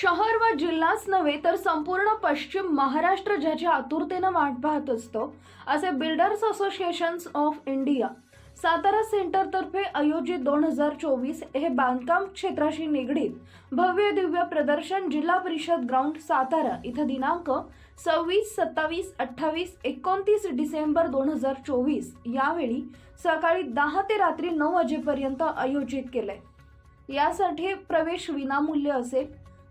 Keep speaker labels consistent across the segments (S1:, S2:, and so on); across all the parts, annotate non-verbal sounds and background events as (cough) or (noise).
S1: शहर व जिल्हाच नव्हे तर संपूर्ण पश्चिम महाराष्ट्र ज्याच्या आतुरतेनं वाट पाहत असतो असे builders associations of India. Satara सेंटरतर्फे आयोजित दोन हजार चोवीस हे बांधकाम क्षेत्राशी निगडीत भव्य दिव्य प्रदर्शन जिल्हा परिषद ग्राउंड सातारा इथं दिनांक सव्वीस सत्तावीस अठ्ठावीस एकोणतीस डिसेंबर दोन हजार चोवीस यावेळी सकाळी दहा ते रात्री नऊ वाजेपर्यंत आयोजित केलंय. यासाठी प्रवेश विनामूल्य असेल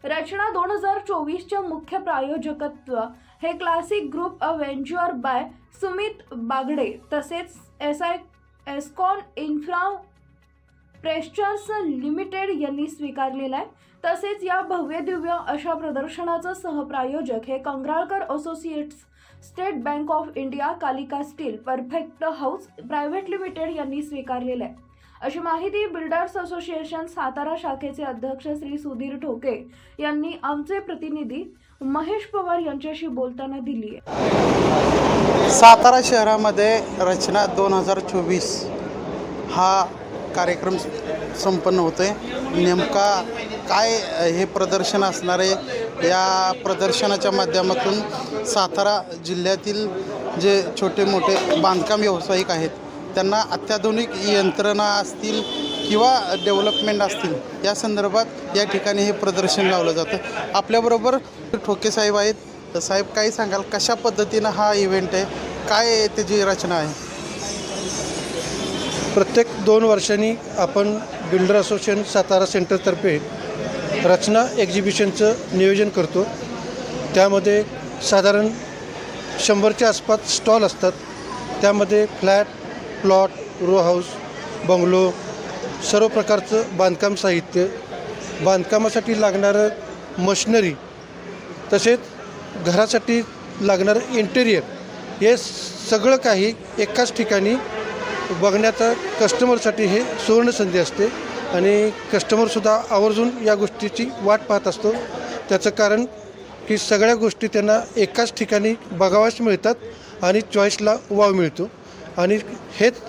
S1: रचना दोन हजार चोवीसच्या मुख्य प्रायोजकत्व हे Classic group uh by Sumit Bagade तसेच S I Escon infra structures limited यांनी स्वीकारलेला आहे. तसेच या भव्य दिव्य अशा प्रदर्शनाचं सहप्रायोजक हे Kangralkar associates State Bank of India Kalika steel perfect house private limited यांनी स्वीकारलेलं आहे. अशी माहिती बिल्डर्स असोसिएशन सातारा शाखेचे अध्यक्ष श्री सुधीर ठोके यांनी आमचे प्रतिनिधी महेश पवार यांच्याशी बोलताना दिली आहे.
S2: सातारा शहरामध्ये रचना दोन हजार चोवीस हा कार्यक्रम संपन्न होतो आहे नेमका काय हे प्रदर्शन असणार आहे या प्रदर्शनाच्या माध्यमातून सातारा जिल्ह्यातील जे छोटे मोठे बांधकाम व्यावसायिक आहेत त्यांना अत्याधुनिक यंत्रणा असतील किंवा डेव्हलपमेंट असतील या संदर्भात या ठिकाणी हे प्रदर्शन लावलं जातं. आपल्याबरोबर ठोके साहेब आहेत. तर साहेब काही सांगाल कशा पद्धतीनं हा इव्हेंट आहे? काय त्याची रचना आहे?
S3: प्रत्येक दोन वर्षांनी आपण बिल्डर असोसिएशन सातारा सेंटरतर्फे रचना एक्झिबिशनचं नियोजन करतो. त्यामध्ये साधारण शंभरच्या आसपास स्टॉल असतात. त्यामध्ये flat plot row house bungalow सर्व प्रकारचं बांधकाम साहित्य. बांधकामासाठी लागणारं मशिनरी तसेच घरासाठी लागणारं इंटेरियर हे सगळं काही एकाच ठिकाणी बघण्याचा कस्टमरसाठी हे सुवर्णसंधी असते. आणि कस्टमरसुद्धा आवर्जून या गोष्टीची वाट पाहत असतो. त्याचं कारण की सगळ्या गोष्टी त्यांना एकाच ठिकाणी बघाव्यास मिळतात आणि चॉईसला वाव मिळतो. आणि हेच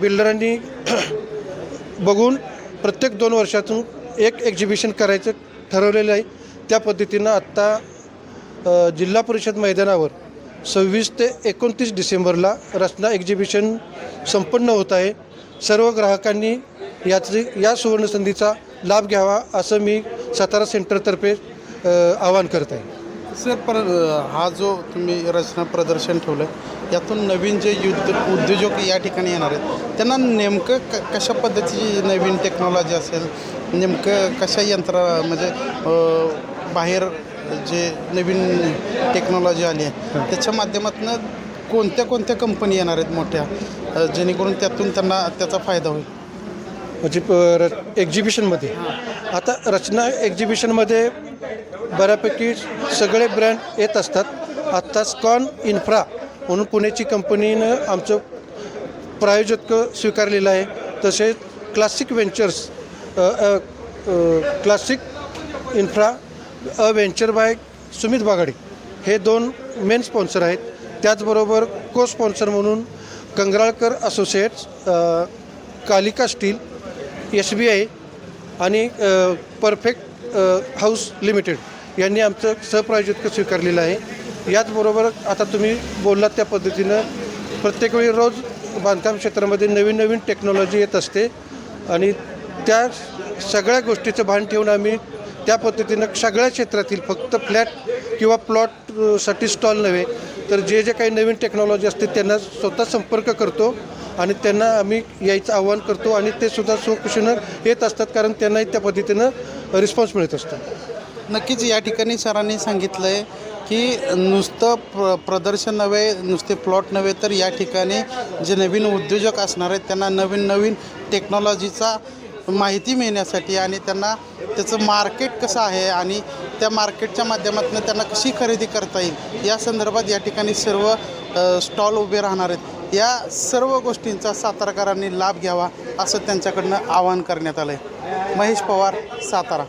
S3: बिल्डरांनी (clears throat) बघून प्रत्येक दोन वर्षातून एक एक्झिबिशन करायचं ठरवलेलं आहे. त्या पद्धतीनं आत्ता जिल्हा परिषद मैदानावर सव्वीस ते एकोणतीस डिसेंबरला रचना एक्झिबिशन संपन्न होत आहे. सर्व ग्राहकांनी याची या सुवर्णसंधीचा लाभ घ्यावा असं मी सातारा सेंटरतर्फे आवाहन करत आहे.
S2: सर पर हा जो तुम्ही रचना प्रदर्शन ठेवलं यातून नवीन जे युद्ध उद्योजक या ठिकाणी येणार आहेत त्यांना नेमकं क कशा पद्धतीची नवीन टेक्नॉलॉजी असेल? नेमकं कशा यंत्र म्हणजे बाहेर जे नवीन टेक्नॉलॉजी आली आहे त्याच्या माध्यमातून कोणत्या कोणत्या कंपनी येणार आहेत मोठ्या? जेणेकरून त्यातून त्यांना त्याचा फायदा होईल.
S3: म्हणजे र एक्झिबिशनमध्ये आता रचना एक्झिबिशनमध्ये बऱ्यापैकी सगळे ब्रँड येत असतात. आत्ता स्कॉन इन्फ्रा म्हणून पुण्याची कंपनीनं आमचं प्रायोजक स्वीकारलेलं आहे. तसेच Classic ventures Classic infra uh venture by Sumit Bagade. हे दोन मेन स्पॉन्सर आहेत. त्याचबरोबर को स्पॉन्सर म्हणून Kangralkar associates uh, Kalika steel S B I आणि uh, perfect uh, house limited यांनी आमचं सहप्रायोजक स्वीकारलेलं आहे. याचबरोबर आता तुम्ही बोललात त्या पद्धतीनं प्रत्येक वेळी रोज बांधकाम क्षेत्रामध्ये नवीन नवीन टेक्नॉलॉजी येत असते. आणि त्या सगळ्या गोष्टीचं भान ठेवून आम्ही त्या पद्धतीनं सगळ्या क्षेत्रातील फक्त फ्लॅट किंवा प्लॉटसाठी स्टॉल नव्हे तर जे जे काही नवीन टेक्नॉलॉजी असते त्यांना स्वतः संपर्क करतो आणि त्यांना आम्ही यायचं आव्हान करतो आणि ते सुद्धा सुखुशीनं येत असतात कारण त्यांनाही त्या पद्धतीनं रिस्पॉन्स मिळत असतो.
S2: नक्कीच या ठिकाणी सरांनी सांगितलं आहे की नुसतं प्र प्रदर्शन नव्हे नुसते प्लॉट नव्हे तर या ठिकाणी जे नवीन उद्योजक असणार आहेत त्यांना नवीन नवीन टेक्नॉलॉजीचा माहिती मिळण्यासाठी आणि त्यांना त्याचं मार्केट कसं आहे आणि त्या मार्केटच्या माध्यमातून त्यांना कशी खरेदी करता येईल या संदर्भात या ठिकाणी सर्व स्टॉल उभे राहणार आहेत. या सर्व गोष्टींचा सातारकरांनी लाभ घ्यावा असं त्यांच्याकडनं आवाहन करण्यात आलं आहे महेश पवार सातारा.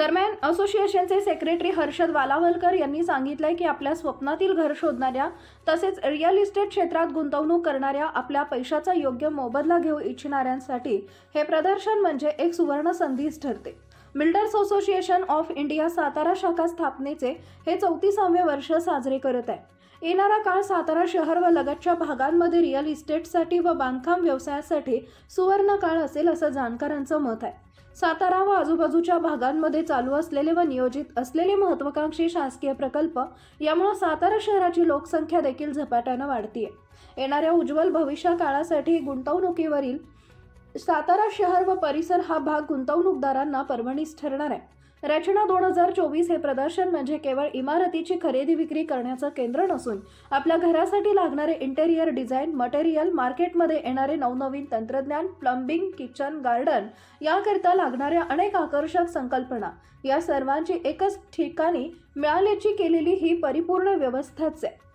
S1: दरम्यान असोसिएशनचे सेक्रेटरी हर्षद वालावलकर यांनी सांगितलंय की आपल्या स्वप्नातील घर शोधणाऱ्या तसेच रिअल इस्टेट क्षेत्रात गुंतवणूक करणाऱ्या आपल्या पैशाचा योग्य मोबदला घेऊ इच्छिणाऱ्यांसाठी हे प्रदर्शन म्हणजे एक सुवर्ण संधीच ठरते. Builders association of India Satara शाखा स्थापनेचे हे चौतीसावे वर्ष साजरे करत आहे. येणारा काळ सातारा शहर व लगतच्या भागांमध्ये रिअल इस्टेटसाठी व बांधकाम व्यवसायासाठी सुवर्ण काळ असेल असं जाणकारांचं मत आहे. सातारा व आजूबाजूच्या भागांमध्ये चालू असलेले व नियोजित असलेले महत्वाकांक्षी शासकीय प्रकल्प यामुळे सातारा शहराची लोकसंख्या देखील झपाट्यानं वाढतीये. येणाऱ्या उज्ज्वल भविष्य काळासाठी गुंतवणुकीवरील सातारा शहर व परिसर हा भाग गुंतवणूकदारांना परभणीस ठरणार आहे. रचना दोन हजार चोवीस हे प्रदर्शन म्हणजे केवळ इमारतीची खरेदी विक्री करण्याचं केंद्र नसून आपल्या घरासाठी लागणारे इंटेरियर डिझाईन मटेरियल मार्केटमध्ये येणारे नवनवीन तंत्रज्ञान प्लंबिंग किचन गार्डन याकरिता लागणाऱ्या अनेक आकर्षक संकल्पना. या सर्वांची एकच ठिकाणी मिळाल्याची केलेली ही परिपूर्ण व्यवस्थाच आहे.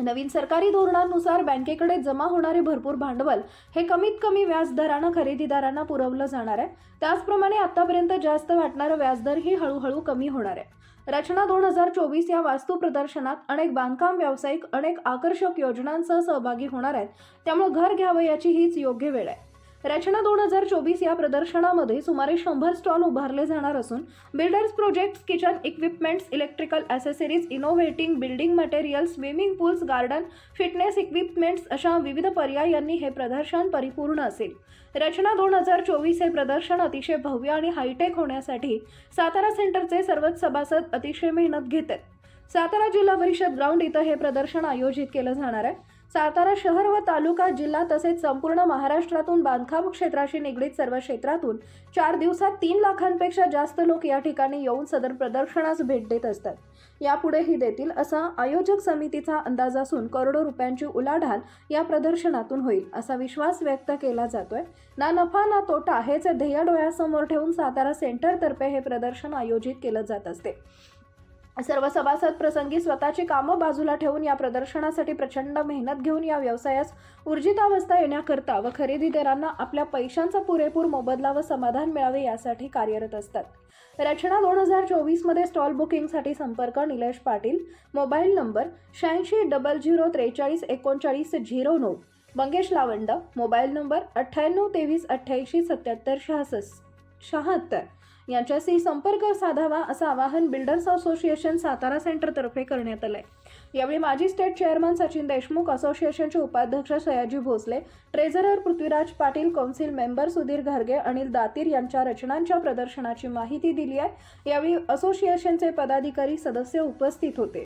S1: नवीन सरकारी धोरणानुसार बँकेकडे जमा होणारे भरपूर भांडवल हे कमीत कमी व्याजदरानं खरेदीदारांना पुरवलं जाणार आहे. त्याचप्रमाणे आतापर्यंत जास्त वाटणारं व्याजदरही हळूहळू कमी होणार आहे. रचना दोन हजार चोवीस या वास्तू प्रदर्शनात अनेक बांधकाम व्यावसायिक अनेक आकर्षक योजनांसह सहभागी होणार आहेत. त्यामुळे घर घ्यावं याची हीच योग्य वेळ आहे. रचना दोन हजार चोवीस या प्रदर्शनामध्ये सुमारे शंभर स्टॉल उभारले जाणार असून builders projects kitchen equipments electrical accessories innovating building material swimming pools garden fitness equipments अशा विविध पर्यायांनी हे प्रदर्शन परिपूर्ण असेल. रचना दोन हजार चोवीस हे प्रदर्शन अतिशय भव्य आणि हायटेक होण्यासाठी सातारा सेंटरचे सर्वच सभासद अतिशय मेहनत घेत आहेत सातारा जिल्हा परिषद ग्राउंड इथं हे प्रदर्शन आयोजित केलं जाणार आहे. सातारा शहर व तालुका जिल्हा तसेच संपूर्ण महाराष्ट्रातून बांधकाम क्षेत्राशी निगडीत सर्व क्षेत्रातून चार दिवसात तीन लाखांपेक्षा जास्त लोक या ठिकाणी येऊन सदर प्रदर्शनास भेट देत असतात. यापुढेही देतील असा आयोजक समितीचा अंदाज असून करोडो रुपयांची उलाढाल या प्रदर्शनातून होईल असा विश्वास व्यक्त केला जातोय. ना नफा ना तोटा हेच ध्येय डोळ्यासमोर ठेवून सातारा सेंटरतर्फे हे प्रदर्शन आयोजित केलं जात असते. सर्व सभासद प्रसंगी स्वतःची कामं बाजूला ठेवून या प्रदर्शनासाठी प्रचंड मेहनत घेऊन या व्यवसायास ऊर्जितावस्था येण्याकरता व खरेदीदारांना आपल्या पैशांचा पुरेपूर मोबदला व समाधान मिळावे यासाठी कार्यरत असतात. रचना दोन हजार चोवीसमध्ये स्टॉल बुकिंगसाठी संपर्क निलेश पाटील. मोबाईल नंबर शहाऐंशी डबल झिरो त्रेचाळीस एकोणचाळीस झिरो नऊ. मंगेश लावंड. मोबाईल नंबर अठ्ठ्याण्णव तेवीस अठ्ठ्याऐंशी सत्याहत्तर शहासष्ट शहात्तर. यांच्याशी संपर्क साधावा असं आवाहन बिल्डर्स असोसिएशन सातारा सेंटरतर्फे करण्यात आलं आहे यावेळी माजी स्टेट चेअरमन सचिन देशमुख असोसिएशनचे उपाध्यक्ष Sayaji Bhosale treasurer Prithviraj Patil council member Sudhir घारगे Anil Datir यांच्या रचनांच्या प्रदर्शनाची माहिती दिली आहे. यावेळी असोसिएशनचे पदाधिकारी सदस्य उपस्थित होते.